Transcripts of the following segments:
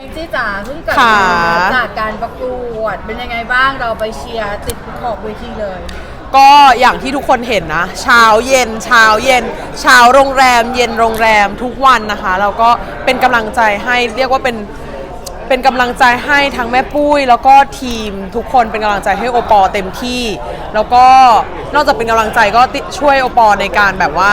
แองจี้จ๋าเพิ่งกลับค่ะมาจากการประกวดเป็นยังไงบ้างเราไปเชียร์ติดขอบเวทีเลย ก็อย่างที่ทุกคนเห็นนะเช้าเย็นเช้าเย็นเช้าโรงแรม เย็นโรงแรมทุกวันนะคะแล้วก็เป็นกำลังใจให้เรียกว่าเป็น เป็นกำลังใจให้ทั้งแม่ปุ้ย แล้วก็ทีมทุกคนเป็นกำลังใจให้โอปอเต็มที่ แล้วก็นอกจากเป็นกำลังใจก็ติช่วยโอปอในการแบบว่า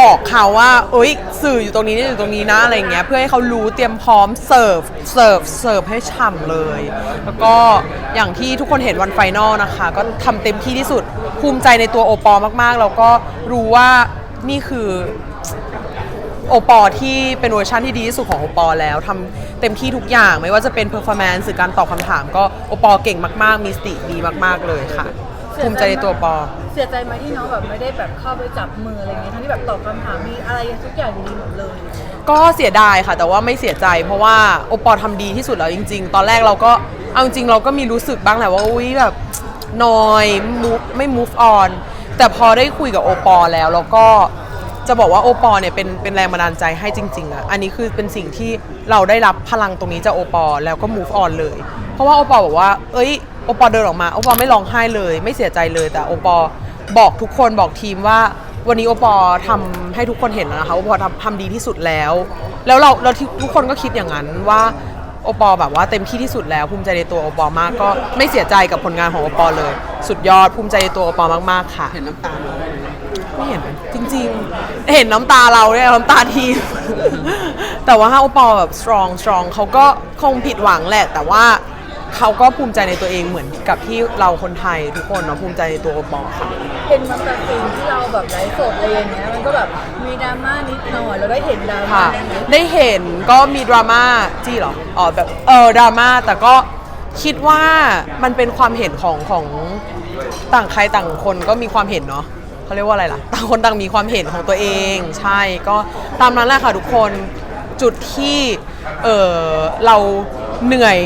บอกเขาว่าเอ้ยสื่ออยู่ตรงนี้นี่อยู่ตรงนี้นะอะไรอย่างเงี้ยเพื่อให้เขารู้เตรียมพร้อมเสิร์ฟเสิร์ฟเสิร์ฟให้ฉ่ำเลย แล้วก็อย่างที่ทุกคนเห็นวันไฟนอลนะคะ ก็ทำเต็มที่ที่สุดภูมิใจในตัวโอปอมากๆแล้วก็รู้ว่านี่คือ โอปอที่เป็นเวอร์ชันที่ดีที่สุดของโอปอแล้วทำเต็มที่ทุกอย่างไม่ว่าจะเป็นเพอร์ฟอร์แมนซ์หรือการตอบคำถาม ก็โอปอเก่งมาก ๆ มีสติดีมาก ๆ เลยค่ะ ภูมิใจในตัวโอปอ เสียใจไหมที่น้องแบบไม่ได้แบบเข้าไปจับมืออะไรเงี้ยทั้งที่แบบตอบคำถามมีอะไรทุกอย่างดีหมดเลย ก็เสียดายค่ะ แต่ว่าไม่เสียใจ เพราะว่าโอปอทำดีที่สุดแล้วจริง ๆ ตอนแรกเราก็เอาจริงๆเราก็มีรู้สึกบ้างแหละว่าอุ้ยแบบนอย move ไม่ move on แต่พอได้คุยกับโอปอแล้วแล้วก็ จะบอกว่าโอปอเนี่ยเป็นเป็นแรงบันดาลใจให้จริงๆอะอันนี้คือเป็นสิ่งที่เราได้รับพลังตรงนี้จากโอปอแล้วก็ move on เลย เพราะว่าโอปอบอกว่า เอ้ยโอปอเดินออกมาโอปอไม่ร้องไห้เลย ไม่เสียใจเลยแต่โอปอบอกทุกคนบอกทีมว่าวันนี้โอปอทำให้ทุกคนเห็นแล้วนะคะโอปอทำทำดีที่สุดแล้ว แล้วเราเราทุกคนก็คิดอย่างนั้นว่าโอปอแบบว่าเต็มที่ที่สุดแล้วภูมิใจในตัวโอปอมากก็ไม่เสียใจกับผลงานของโอปอเลย สุดยอดภูมิใจในตัวโอปอมากๆค่ะ เห็นน้ำตาไหม ไม่เห็นจริง ๆ เห็นน้ำตาเราเนี่ยน้ำตาทีม แต่ว่าถ้าโอปอแบบ strong strong เขาก็คงผิดหวังแหละ แต่ว่าเขาก็ภูมิใจในตัวเองเหมือนกับที่เราคนไทยทุกคนเนาะภูมิใจในตัวโอปอค่ะ เป็นมันแต่สิ่งที่เราแบบไลฟ์สดอะไรอย่างเงี้ยมันก็แบบมีดราม่านิดหน่อยเราได้เห็นดราม่าค่ะไหมได้เห็นก็มีดราม่าจี้เหรอ อ๋อแบบเออดราม่าแต่ก็คิดว่ามันเป็นความเห็นของของต่างใครต่างคนก็มีความเห็นเนาะ เขาเรียกว่าอะไรล่ะต่างคนต่างมีความเห็นของตัวเอง ใช่ก็ตามนั้นแหละค่ะทุกคนจุดที่เออเราเหนื่อย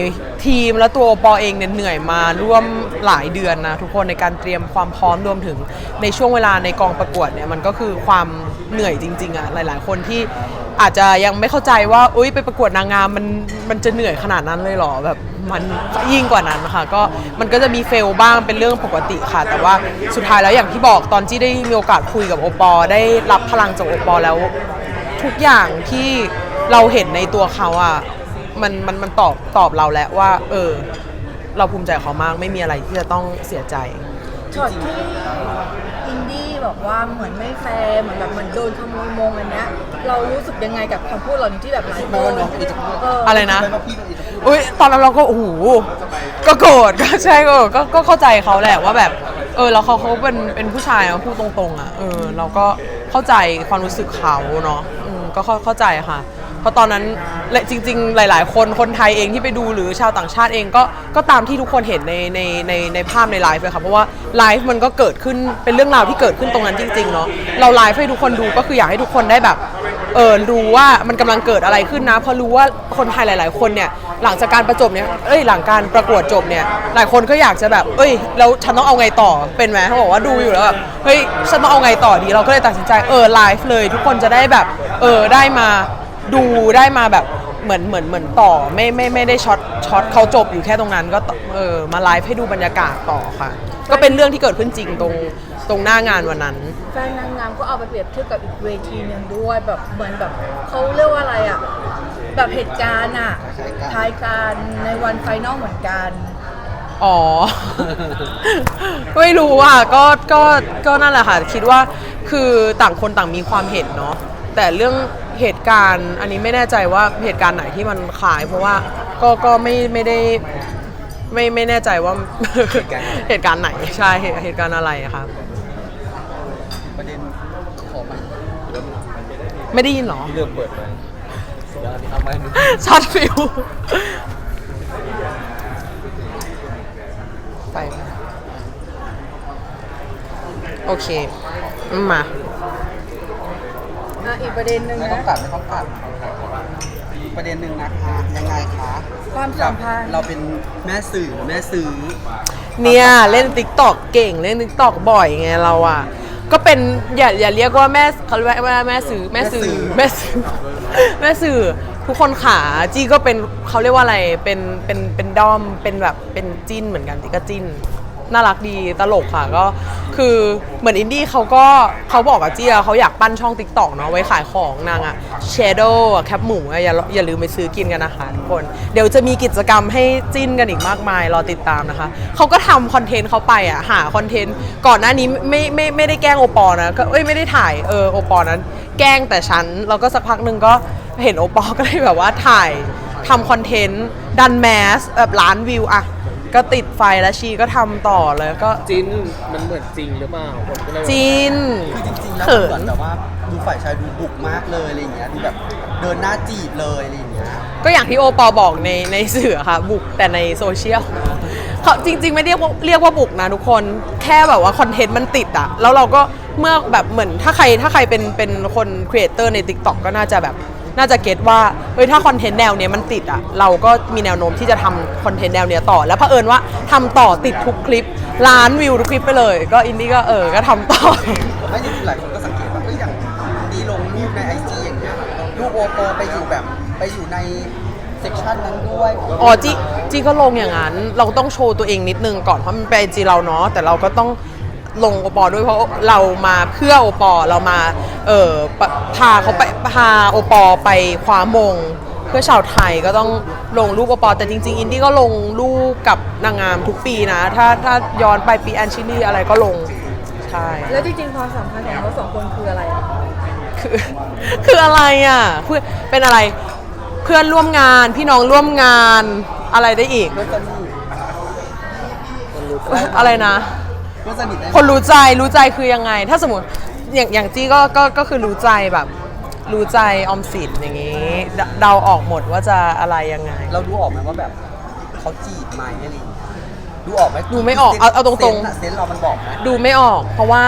ทีมและตัวปอเองเนี่ยเหนื่อยมาร่วมหลายเดือนนะทุกคนในการเตรียมความพร้อมรวมถึงในช่วงเวลาในกองประกวดเนี่ยมันก็คือความเหนื่อยจริงๆอะหลาย ๆ คนที่ อาจจะยังไม่เข้าใจว่าอุ้ยไปประกวดนางงามมันมันจะเหนื่อยขนาดนั้นเลยเหรอแบบมันยิ่งกว่านั้นค่ะก็มันก็จะมีเฟลบ้างเป็นเรื่องปกติค่ะ แต่ว่าสุดท้ายแล้วอย่างที่บอกตอนที่ได้มีโอกาสคุยกับโอปอได้รับพลังจากโอปอแล้ว ทุกอย่างที่เราเห็นในตัวเขาอะมันมันมันตอบตอบเราแล้วว่า เออ เราภูมิใจเขามากไม่มีอะไรที่จะต้องเสียใจ ช็อตที่อินดี้ บอกว่าเหมือนไม่แฟร์เหมือนแบบมันโดนขโมยมงอันเนี้ยเรารู้สึกยังไงกับคำพูดเหล่านี้ที่แบบหลายคไม่ว่านน้องอีจะพูด เอออะไรนะไม่ว่าพี่อีจะพูดอุ้ยตอนนั้นเราก็โอ้โหก็โกรธก็ใช่ก็ก็ก็เข้าใจเขาแหละว่าแบบ เออแล้วเขาเขาเป็นเป็นผู้ชายมาพูดตรงๆอะเออเราก็เข้าใจความรู้สึกเขาเนาะอืมก็เข้าเข้าใจค่ะ เพราะตอนนั้นและจริง ๆ หลาย ๆ คนคนไทยเองที่ไปดูหรือชาวต่างชาติเองก็ก็ตามที่ทุกคนเห็นในในในในภาพในไลฟ์เลยค่ะเพราะว่าไลฟ์มันก็เกิดขึ้นเป็นเรื่องราวที่เกิดขึ้นตรงนั้นจริง ๆ เนาะเราไลฟ์ให้ทุกคนดูก็คืออยากให้ทุกคนได้แบบเออรู้ว่ามันกำลังเกิดอะไรขึ้นนะเพราะรู้ว่าคนไทยหลาย ๆ คนเนี่ยหลังจากการประจบเนี่ยเอ้ยหลังการประกวดจบเนี่ยหลายคนก็อยากจะแบบ เอ้ยแล้วฉันต้องเอาไงต่อเป็นไหมเขาบอกว่าดูอยู่แล้วแบบเฮ้ยฉันต้องเอาไงต่อดีเราก็เลยตัดสินใจเออไลฟ์เลย ทุกคนจะได้แบบเออได้มา ดูได้มาแบบเหมือนเหมือนเหมือนต่อไม่ไม่ไม่ได้ช็อตช็อตเขาจบอยู่แค่ตรงนั้นก็ต่อเออมาไลฟ์ให้ดูบรรยากาศต่อค่ะ ก็เป็นเรื่องที่เกิดขึ้นจริงตรงตรงหน้างานวันนั้น แฟนนางงามก็เอาไปเปรียบเทียบกับอีกเวทีหนึ่งด้วยแบบเหมือนแบบเขาเรียกว่าอะไรอะแบบเหตุการณ์อะท้ายการในวันไฟนอลเหมือนกันอ๋อ ไม่รู้อะก็ก็ก็นั่นแหละค่ะ คิดว่าคือต่างคนต่างมีความเห็นเนาะแต่เรื่อง เหตุการณ์ อันนี้ไม่แน่ใจว่าเหตุการณ์ไหนที่มันคล้าย เพราะว่าก็ก็ไม่ไม่ได้ไม่ไม่แน่ใจว่าเหตุการณ์ไหนใช่เหตุการณ์อะไรอะคะประเด็นขอมันเริ่มไม่ได้ยินเหรอเริ่มเปิดเลยเดี๋ยวอันนี้เอามาให้ดูช็อตฟิวไป โอเค มา อะอีกประเด็นหนึ่งไม่ต้อนะ งตัดไม่ต้องตัดประเด็นหนึ่งนะคะยังไงคะความสัมพันธ์ เราเป็นแม่สื่อแม่ซื้อเนี่ยเล่นติ๊กตอกเก่งเล่นติ๊กตอกบ่อยไงเราอะ ก็เป็นอย่าอย่าเรียกว่าแม่เขาเรียกว่าแม่สื่อแม่สื่อแม่สื่อแม่สื่อทุกคนขาจี้ก็เป็นเขาเรียกว่าอะไรเป็นเป็นเป็นด้อมเป็นแบบเป็นจิ้นเหมือนกันจีก็จิ้น น่ารักดีตลกค่ะก็คือเหมือนอินดี้เขาก็เขาบอกกับเจียเขาอยากปั้นช่องติ๊กต็อกเนาะไว้ขายของนางอะเชโดแคปหมูอะอย่าอย่าลืมไปซื้อกินกันนะคะทุกคน เดี๋ยวจะมีกิจกรรมให้จิ้นกันอีกมากมาย รอติดตามนะคะ เขาก็ทำคอนเทนต์เขาไปอะหาคอนเทนต์ก่อนหน้านี้ไม่ไม่ไม่ได้แกล้งโอปอลนะก็เอ้ยไม่ได้ถ่ายเออโอปอลนั้น แกล้งแต่ฉันแล้วก็สักพักหนึ่งก็เห็นโอปอลก็เลยแบบว่าถ่ายทำคอนเทนต์ดันแมสแบบล้านวิวอะ ก็ติดไฟแล้วชีก็ทำต่อเลยก็จินมันเหมือนจริงหรือเปล่าผมก็เลยว่าจีนคือจริงๆแล้วเขิมันนเหมือนแบบว่าดูฝ่ายชายดูบุกมากเลยอะไรอย่างเงี้ยดูแบบเดินหน้าจีบเลยอะไรอย่างเงี้ยก็อย่างที่โอปอบอกในในสื่อค่ะ บุกแต่ในโซเชียลเขาจริง ๆ ไม่เรียกว่าเรียกว่าบุกนะทุกคนแค่แบบว่าคอนเทนต์มันติดอะแล้วเราก็เมื่อแบบเหมือนถ้าใครถ้าใครเป็นเป็นคนครีเอเตอร์ใน t ิ k t o k ก็น่าจะแบบ น่าจะเก็ตว่าเฮ้ยถ้าคอนเทนต์แนวเนี้ยมันติดอะเราก็มีแนวโน้มที่จะทำคอนเทนต์แนวเนี้ยต่อ แล้วเผอิญว่าทำต่อติดทุกคลิปล้านวิวทุกคลิปไปเลย ก็อินดี้ก็เออก็ทำต่อ ไม่จริงๆหลายคนก็สังเกตว่าเอ้ยอย่างดีลงรูปในไอจีอย่างเงี้ยรูปโอโปไปอยู่แบบไปอยู่ในเซกชันนั้นด้วยอ๋อจีจีก็ลงอย่างนั้น เราต้องโชว์ตัวเองนิดนึงก่อนเพราะมันเป็นจีเราเนาะแต่เราก็ต้อง ลงโอปอด้วยเพราะเรามาเพื่อโอปอเรามาเออพาเขาไปพาโอปอไปคว้ามง เพื่อชาวไทยก็ต้องลงรูปโอปอแต่จริง ๆ อินดี้ก็ลงรูปกับนางงามทุกปีนะ ถ้าถ้าย้อนไปปีแอนชิลีอะไรก็ลงใช่แล้วจริงๆความสัมพันธ์ของเขาสองคนคืออะไรคือคืออะไรอะเพื่อเป็นอะไรเพื่อนร่วมงานพี่น้องร่วมงานอะไรได้อีกอะไรนะ เพื่อนสนิทได้ไหมคนรู้ใจรู้ใจคือยังไง ถ้าสมมติอย่างอย่างจี้ก็ก็ก็คือรู้ใจแบบ รู้ใจออมสินอย่างนี้เดาเดาออกหมดว่าจะอะไรยังไง เราดูออกไหมว่าแบบเขาจีบไหมอะไรอย่างเงี้ยดูออกไหมดูไม่ออกเอาเอาตรงๆซนอะเซนส์เรามันบอกไหมดูไม่ออก เพราะว่า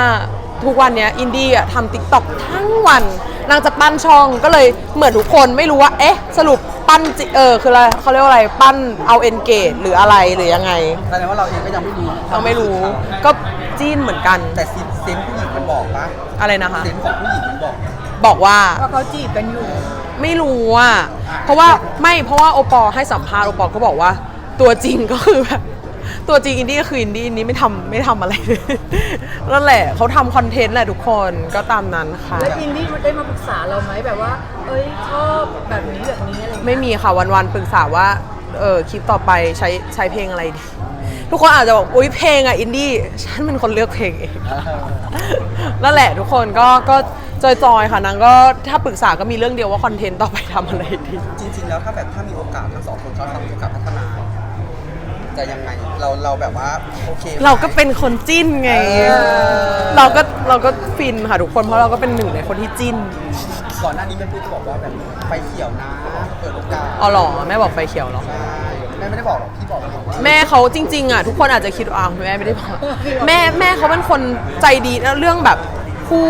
ทุกวันเนี้ยอินดี้อะทำติ๊กต็อกทั้งวัน นางจะปั้นช่องก็เลยเหมือนทุกคนไม่รู้ว่า เอ๊ะ สรุป ปั้นจิเออคืออะไรเขาเรียกว่าอะไรปั้นเอาเอนเกจหรืออะไรหรือยังไงแสดงว่าเราเองก็ยังไม่รู้เราไม่รู้ก็จิ้นเหมือนกันแต่ซิเซนส์ผู้หญิงมันบอกปะอะไรนะคะ เซนส์ของผู้หญิงมันบอก บอกว่า ว่าเขาจีบกันอยู่ ไม่รู้อะ เพราะว่าไม่เพราะว่าโอปอให้สัมภาษณ์โอปอก็บอกว่า ตัวจริงก็คือแบบ ตัวจริงอินดี้ก็คืออินดี้อินดี้ไม่ทำไม่ทำอะไรเลยนั่นแหละเขาทำคอนเทนต์แหละทุกคนก็ตามนั้นค่ะ แล้วอินดี้ได้มาปรึกษาเราไหมแบบว่า เอ้ยชอบแบบนี้แบบนี้อะไรอย่างเงี้ยไม่มีค่ะวันๆปรึกษาว่าเออคลิปต่อไปใช้ใช้เพลงอะไรดี ทุกคนอาจจะบอกอุ้ยเพลงอะอินดี้ฉันเป็นคนเลือกเพลงเองนั่นแหละทุกคนก็ก็จอยๆค่ะนางก็ถ้าปรึกษาก็มีเรื่องเดียวว่าคอนเทนต์ต่อไปทำอะไรดี จริงๆ แล้วถ้าแบบถ้ามีโอกาสทั้งสองคนเขาทำมีโอกาสพัฒนา จะยังไง เราเราแบบว่าโอเคไหม เราก็เป็นคนจิ้นไง เออ เราก็เราก็ฟินค่ะทุกคนเพราะเราก็เป็นหนึ่งในคนที่จิ้นก่อนหน้านี้แม่พูดก็บอกว่าแบบไฟเขียวนะเปิดโอกาสอ๋อเหรอแม่บอกไฟเขียวเหรอ ใช่แม่ไม่ได้บอกหรอกพี่บอกบอกว่าแม่เขาจริง ๆ อะ ทุกคนอาจจะคิดว่าอ้าวแม่ไม่ได้บอกแม่แม่เขาเป็นคนใจดีนะเรื่องแบบคู่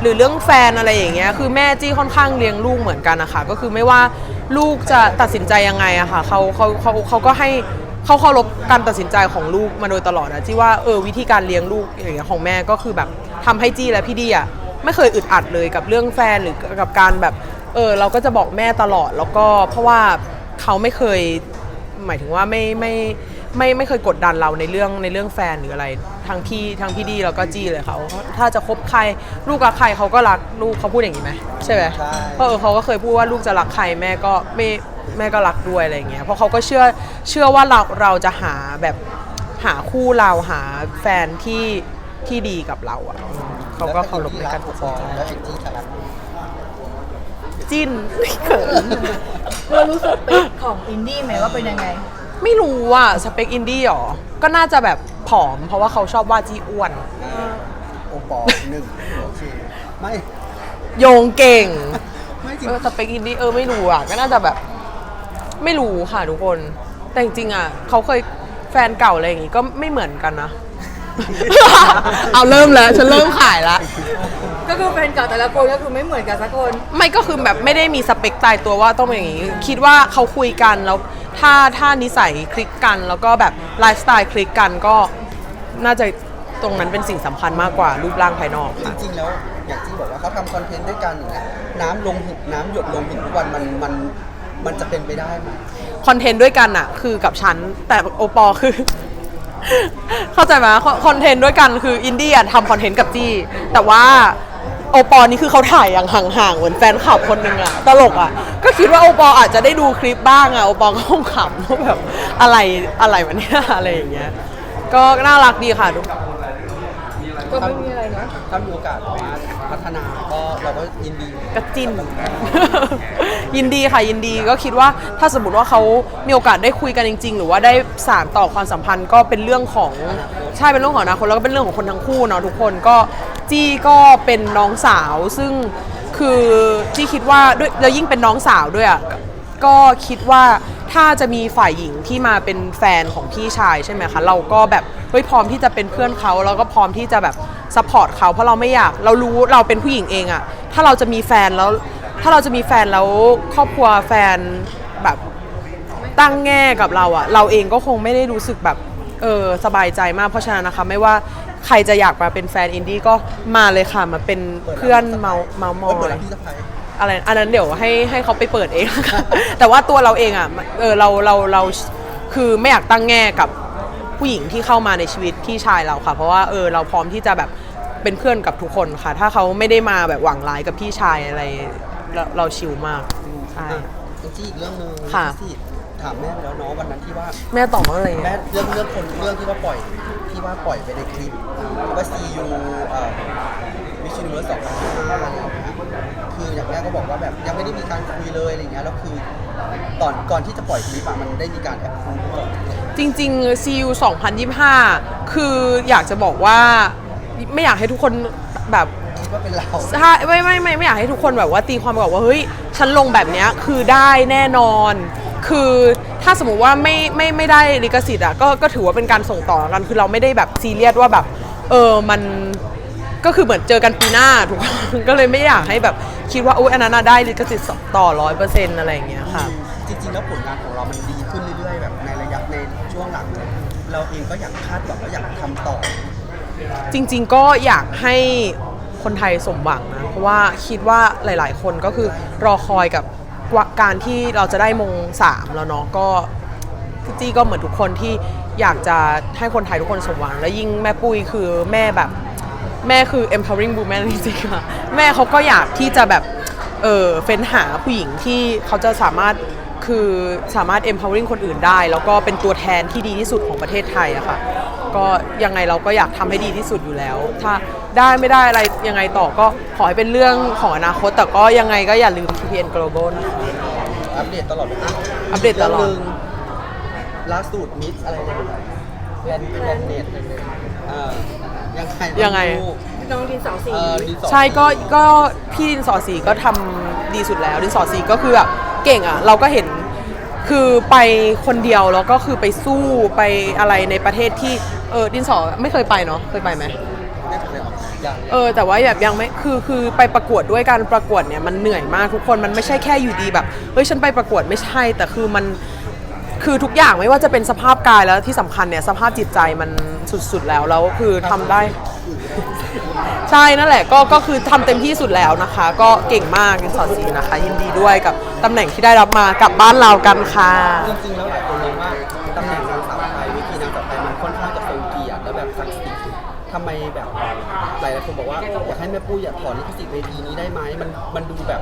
หรือเรื่องแฟนอะไรอย่างเงี้ยคือแม่จี้ค่อนข้างเลี้ยงลูกเหมือนกันนะคะก็คือไม่ว่าลูกจะตัดสินใจยังไงอะค่ะเขาเขาเขาเขาก็ให้ เขาเคารพการตัดสินใจของลูกมาโดยตลอดนะจี้ว่าเออวิธีการเลี้ยงลูกอย่างเงี้ยของแม่ก็คือแบบทำให้จี้และพี่ดีอะไม่เคยอึดอัดเลยกับเรื่องแฟนหรือกับการแบบเออเราก็จะบอกแม่ตลอดแล้วก็เพราะว่าเขาไม่เคยหมายถึงว่าไม่ไม่ไม่ไม่เคยกดดันเราในเรื่องในเรื่องแฟนหรืออะไรทางพี่ทางพี่ดีแล้วก็จี้เลยเขาถ้าจะคบใครลูกรักใครเขาก็รักลูกเขาพูดอย่างนี้ไหมใช่ไหมใช่เพราะเออเขาก็เคยพูดว่าลูกจะรักใครแม่ก็ไม่ แม่ก็รักด้วยอะไรอย่างเงี้ยเพราะเขาก็เชื่อเชื่อว่าเราเราจะหาแบบหาคู่เราหาแฟนที่ที่ดีกับเราอะเขาก็เคารพในการตัดสินใจแล้วเอ็นจี้จะรักจิ้นเขินเรารู้สึกเป็นของอินดี้ไหมว่าเป็นยังไง ไม่รู้อะสเปคอินดี้หรอ ก็น่าจะแบบผอม เพราะว่าเขาชอบว่าจี้อ้วนโอปอหนึ่งโอเคไม่โยงเก่งไม่จริงเออสเปคอินดี้เออไม่รู้อะก็น่าจะแบบ ไม่รู้ค่ะทุกคน แต่จริงๆอะเขาเคยแฟนเก่าอะไรอย่างงี้ก็ไม่เหมือนกันนะ เอาเริ่มแล้วฉันเริ่มขายละ ก็คือแฟนเก่าแต่ละคนก็คือไม่เหมือนกันสักคน ไม่ก็คือแบบไม่ได้มีสเปคตายตัวว่าต้องเป็นอย่างนี้ คิดว่าเขาคุยกันแล้วถ้าถ้านิสัยคลิกกัน แล้วก็แบบไลฟ์สไตล์คลิกกันก็น่าจะตรงนั้นเป็นสิ่งสำคัญมากกว่ารูปร่างภายนอกจค่ะ ริงๆ แล้วอย่างที่บอกว่าเขาทำคอนเทนต์ด้วยกันอย่างเงี้ยน้ำลงหินน้ำหยดลงหินทุกวันมันมัน มันจะเป็นไปได้ไหมคอนเทนต์ด้วยกันอะคือกับฉัน แต่โอปอคือ เข้าใจไหมคอนเทนต์ด้วยกันคืออินเดี้อะทำคอนเทนต์กับจี้ แต่ว่าโอปอนี่คือเขาถ่ายอย่างห่างๆ เหมือนแฟนคลับคนหนึ่งอะตลกอะก็คิดว่าโอปออาจจะได้ดูคลิปบ้างอะโอปอก็คงขำว่าแบบอะไรอะไรวะเนี่ยอะไรอย่างเงี้ยก็น่ารักดีค่ะทุก ก็ไม่มีอะไรเนาะถ้ามีโอกาสว่าพัฒนาก็เราก็ยินดีก็จิ้นยินดีค่ะยินดีก็คิดว่าถ้าสมมติว่าเขามีโอกาสได้คุยกันจริง ๆ หรือว่าได้สานต่อความสัมพันธ์ก็เป็นเรื่องของใช่เป็นเรื่องของอนาคตแล้วก็เป็นเรื่องของคนทั้งคู่เนาะทุกคนก็จี้ก็เป็นน้องสาวซึ่งคือจี้คิดว่าด้วยแล้วยิ่งเป็นน้องสาวด้วยอะ ก็คิดว่าถ้าจะมีฝ่ายหญิงที่มาเป็นแฟนของพี่ชายใช่ไหมคะเราก็แบบเฮ้ยพร้อมที่จะเป็นเพื่อนเขาแล้วก็พร้อมที่จะแบบซัพพอร์ตเขาเพราะเราไม่อยากเรารู้เราเป็นผู้หญิงเองอะถ้าเราจะมีแฟนแล้วถ้าเราจะมีแฟนแล้วครอบครัวแฟนแบบตั้งแง่กับเราอะเราเองก็คงไม่ได้รู้สึกแบบเออสบายใจมากเพราะฉะนั้นนะคะไม่ว่าใครจะอยากมาเป็นแฟนอินดี้ก็มาเลยค่ะมาเป็นเพื่อนเมาเมามอเปิดยพี่สะพ้าย อะไรอันนั้นเดี๋ยวให้ให้เขาไปเปิดเองนะคะแต่ว่าตัวเราเองอะเออเราเราเราคือไม่อยากตั้งแง่กับผู้หญิงที่เข้ามาในชีวิตพี่ชายเราค่ะ เพราะว่าเออเราพร้อมที่จะแบบเป็นเพื่อนกับทุกคนค่ะ ถ้าเขาไม่ได้มาแบบหวังร้ายกับพี่ชายอะไร เราเราชิลมากใช่อะจริงๆอีกเรื่องหนึ่งค่ะ ที่ถามแม่ไปแล้วเนาะวันนั้นที่ว่าแม่ตอบว่าอะไรแม่เรื่องเรื่องคนเรื่องที่ว่าปล่อยที่ว่าปล่อยไปในคลิปว่าซียูเอ่อวิชินเวิร์สสองพันห้าอะไรอย่างเงี้ยคืออย่างแม่ ก็บอกว่าแบบยังไม่ได้มีการคุยเลยอะไรเงี้ยแล้วคือตอนก่อนที่จะปล่อยคลิปอะมันได้มีการแอปพูก่อนจริงๆ CU 2025 คืออยากจะบอกว่าไม่อยากให้ทุกคนแบบคิดว่าเป็นเราใช่ไม่ไม่ไม่ไม่อยากให้ทุกคนแบบว่าตีความแบบว่าเฮ้ยฉันลงแบบเนี้ยคือได้แน่นอน คือถ้าสมมุติว่าไม่ไม่ไม่ได้ลิขสิทธิ์อะก็ก็ถือว่าเป็นการส่งต่อกันคือเราไม่ได้แบบซีเรียสว่าแบบเออมันก็คือเหมือนเจอกันปีหน้าถูกก็เลยไม่อยากให้แบบ คิดว่าโอ้ยอันนั้นน่ะได้ลิขสิทธิ์ต่อร้อยเปอร์เซ็นต์อะไรอย่างเงี้ยค่ะ จริงๆ แล้วผลงานของเรามันดีขึ้นเรื่อยๆ แบบในระยะในช่วงหลัง เราเองก็อยากคาดหวังว่าอยากทำต่อ จริงๆก็อยากให้คนไทยสมหวังนะเพราะว่าคิดว่าหลายๆ คนก็คือรอคอยกับการที่เราจะได้มงสามแล้วเนาะก็พี่จี้ก็เหมือนทุกคนที่อยากจะให้คนไทยทุกคนสมหวัง และยิ่งแม่ปุ้ยคือแม่แบบ แม่คือ empowering woman จริงๆอะแม่เขาก็อยากที่จะแบบเออเฟ้นหาผู้หญิงที่เขาจะสามารถคือสามารถ empowering คนอื่นได้ แล้วก็เป็นตัวแทนที่ดีที่สุดของประเทศไทยอะค่ะ ก็ยังไงเราก็อยากทำให้ดีที่สุดอยู่แล้ว ถ้าได้ไม่ได้อะไรยังไงต่อก็ขอให้เป็นเรื่องของอนาคต แต่ก็ยังไงก็อย่าลืม TPN Global นะคะอัปเดตตลอดเวลาอัปเดตตลอดกเรื่องหนึ่งล่าสุดมิสอะไรเนี่ย แพลนแพลนเน็ตเออยังไงยังไง ลูกน้องดินสาวสี เออดินสอใช่ก็ก็พี่ดินสอสีก็ทำดีสุดแล้ว ดินสอสีก็คือแบบเก่งอะ เราก็เห็นคือไปคนเดียวแล้วก็คือไปสู้ไปอะไรในประเทศที่เออดินสอไม่เคยไปเนาะเคยไปไหมไม่เคยออกอย่างเออแต่ว่าแบบยังไม่คือคือไปประกวดด้วยการประกวดเนี่ยมันเหนื่อยมากทุกคนมันไม่ใช่แค่อยู่ดีแบบเฮ้ยฉันไปประกวดไม่ใช่แต่คือมัน คือทุกอย่างไม่ว่าจะเป็นสภาพกายแล้วที่สำคัญเนี่ยสภาพจิตใจมันสุดๆแล้วแล้วคือทำได้ ใช่นั่นแหละก็ก็คือทำเต็มที่สุดแล้วนะคะ ก็เก่งมากดินสอสีนะคะ ยินดีด้วยกับตำแหน่งที่ได้รับมากลับบ้านเรากันค่ะจริงๆแล้วหลายคนมองว่าตำแหน่งนางสาวไทยวิธีนางสาวไทยมันค่อนข้างจะทรงเกียรติและแบบศักดิ์สิทธิ์ทำไมแบบหลายคนบอกว่าอยากให้แม่ปุ้ยอยากถอนลิขสิทธิ์เวทีนี้ได้ไหมมันมันดูแบบ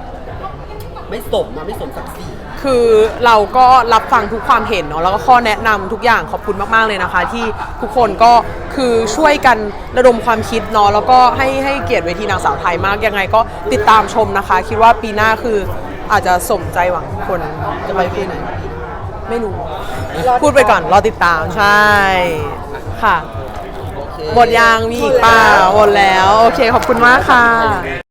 ไม่สมอะไม่สมศักดิ์ศรี คือเราก็รับฟังทุกความเห็นเนาะแล้วก็ข้อแนะนำทุกอย่างขอบคุณมากๆเลยนะคะ ที่ทุกคนก็คือช่วยกันระดมความคิดเนาะแล้วก็ให้ให้เกียรติเวทีนางสาวไทยมากยังไงก็ติดตามชมนะคะ คิดว่าปีหน้าคืออาจจะสมใจหวังทุกคนจะไปที่ไหนไม่รู้ พูดไปก่อน รอติดตามใช่ ค่ะโอเคหมดยังมีอีกเปล่าหมดแล้ว โอเค ขอบคุณมากค่ะ